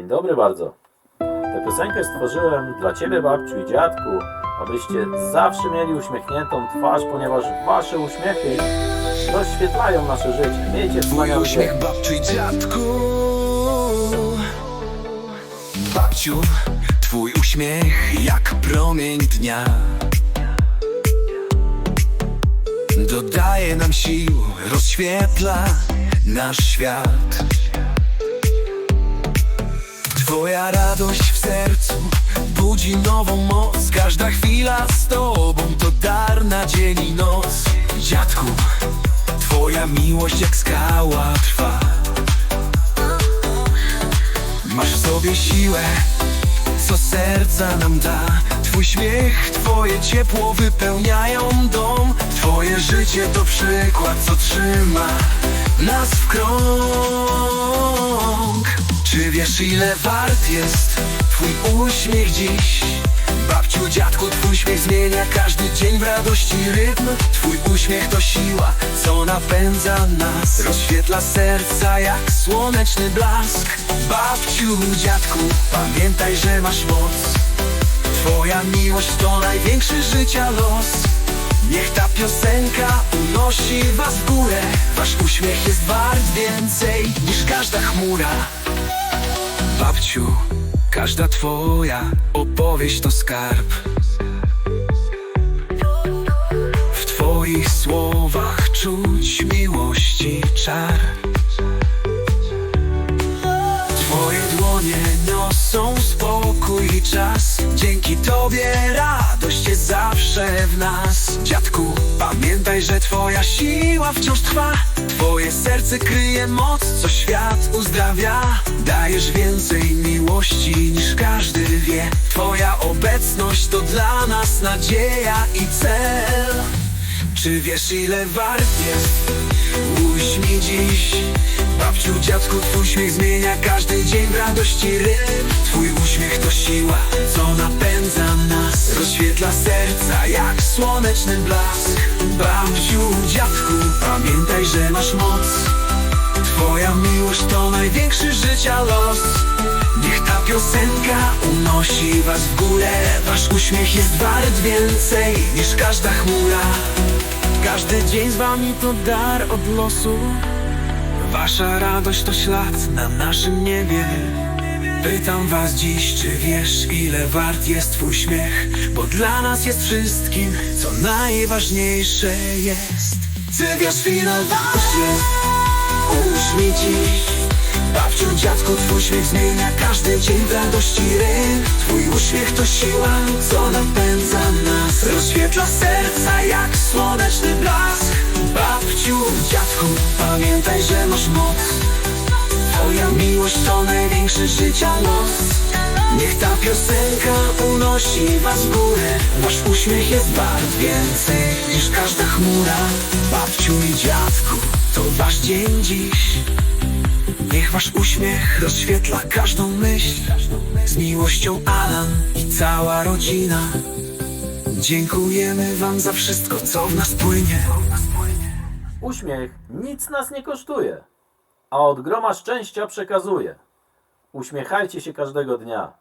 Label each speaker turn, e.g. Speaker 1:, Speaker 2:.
Speaker 1: Dzień dobry bardzo. Tę piosenkę stworzyłem dla Ciebie, babciu i dziadku, abyście zawsze mieli uśmiechniętą twarz, ponieważ Wasze uśmiechy rozświetlają nasze życie. Miejcie wspaniały dzień.
Speaker 2: uśmiech babciu i dziadku Babciu, twój uśmiech jak promień dnia Dodaje nam sił, rozświetla nasz świat radość w sercu budzi nową moc. Każda chwila z tobą to dar na dzień i noc. Dziadku, twoja miłość jak skała trwa. Masz w sobie siłę, co serca nam da. Twój śmiech, twoje ciepło wypełniają dom. Twoje życie to przykład, co trzyma nas w krąg wiesz ile wart jest twój uśmiech dziś? Babciu, dziadku, twój śmiech zmienia każdy dzień w radości rytm. Twój uśmiech to siła, co napędza nas. Rozświetla serca jak słoneczny blask. Babciu, dziadku, pamiętaj, że masz moc. Twoja miłość to największy życia los. Niech ta piosenka unosi was w górę. Wasz uśmiech jest wart więcej niż każda chmura Babciu, każda twoja opowieść to skarb. W twoich słowach czuć miłości czar. Twoje dłonie niosą spokój i czas. Dzięki Tobie radość jest zawsze w nas. Dziadku, pamiętaj, że Twoja siła wciąż trwa. Twoje serce kryje moc, co świat uzdrawia. Dajesz więcej miłości niż każdy wie. Twoja obecność to dla nas nadzieja i cel. Czy wiesz ile wart jest? Uśmiech dziś? Babciu, dziadku, twój śmiech zmienia każdy dzień w radości rytm Twój uśmiech to siła, co napędza nas. Rozświetla serca jak słoneczny blask życia los. Niech ta piosenka unosi was w górę. Wasz uśmiech jest wart więcej niż każda chmura. Każdy dzień z wami to dar od losu. Wasza radość to ślad na naszym niebie. Pytam was dziś, czy wiesz ile wart jest twój śmiech? Bo dla nas jest wszystkim, co najważniejsze jest. Ty wiesz jest Uśmiech dziś dziadku, twój śmiech zmienia każdy dzień w radości ryk Twój uśmiech to siła, co napędza nas. Rozświetla serca jak słoneczny blask. Babciu, dziadku, pamiętaj, że masz moc. Twoja miłość to największy życia los. Niech ta piosenka unosi was w górę. Wasz uśmiech jest wart więcej niż każda chmura. Babciu i dziadku, to wasz dzień dziś Niech wasz uśmiech rozświetla każdą myśl Z miłością Alan i cała rodzina Dziękujemy wam za wszystko, co w nas płynie
Speaker 1: Uśmiech nic nas nie kosztuje, a od groma szczęścia przekazuje. Uśmiechajcie się każdego dnia.